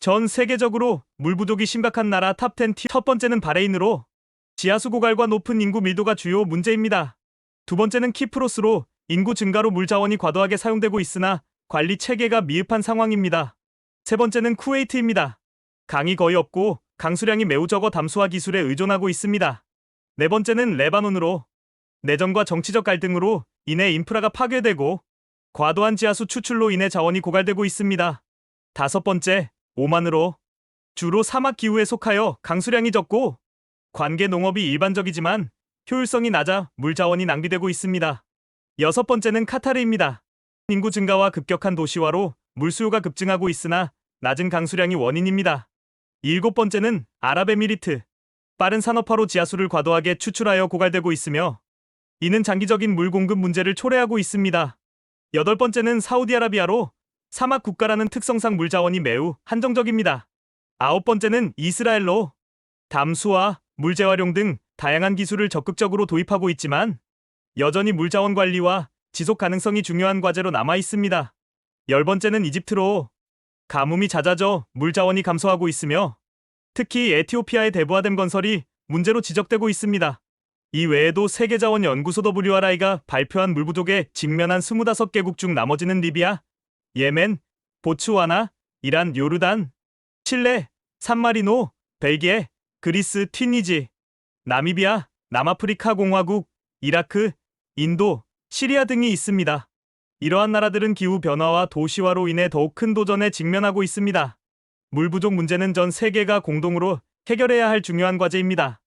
전 세계적으로 물 부족이 심각한 나라 탑10 첫 번째는 바레인으로 지하수 고갈과 높은 인구 밀도가 주요 문제입니다. 두 번째는 키프로스로 인구 증가로 물 자원이 과도하게 사용되고 있으나 관리 체계가 미흡한 상황입니다. 세 번째는 쿠웨이트입니다. 강이 거의 없고 강수량이 매우 적어 담수화 기술에 의존하고 있습니다. 네 번째는 레바논으로 내정과 정치적 갈등으로 인해 인프라가 파괴되고 과도한 지하수 추출로 인해 자원이 고갈되고 있습니다. 다섯 번째, 오만으로 주로 사막 기후에 속하여 강수량이 적고 관계 농업이 일반적이지만 효율성이 낮아 물 자원이 낭비되고 있습니다. 여섯 번째는 카타르입니다. 인구 증가와 급격한 도시화로 물 수요가 급증하고 있으나 낮은 강수량이 원인입니다. 일곱 번째는 아랍에미리트. 빠른 산업화로 지하수를 과도하게 추출하여 고갈되고 있으며 이는 장기적인 물 공급 문제를 초래하고 있습니다. 여덟 번째는 사우디아라비아로 사막 국가라는 특성상 물 자원이 매우 한정적입니다. 아홉 번째는 이스라엘로 담수화, 물 재활용 등 다양한 기술을 적극적으로 도입하고 있지만 여전히 물 자원 관리와 지속 가능성이 중요한 과제로 남아 있습니다. 열 번째는 이집트로 가뭄이 잦아져 물 자원이 감소하고 있으며 특히 에티오피아의 대부하댐 건설이 문제로 지적되고 있습니다. 이 외에도 세계자원연구소 WRI가 발표한 물 부족에 직면한 25개국 중 나머지는 리비아, 예멘, 보츠와나, 이란, 요르단, 칠레, 산마리노, 벨기에, 그리스, 튀니지, 나미비아, 남아프리카 공화국, 이라크, 인도, 시리아 등이 있습니다. 이러한 나라들은 기후 변화와 도시화로 인해 더욱 큰 도전에 직면하고 있습니다. 물 부족 문제는 전 세계가 공동으로 해결해야 할 중요한 과제입니다.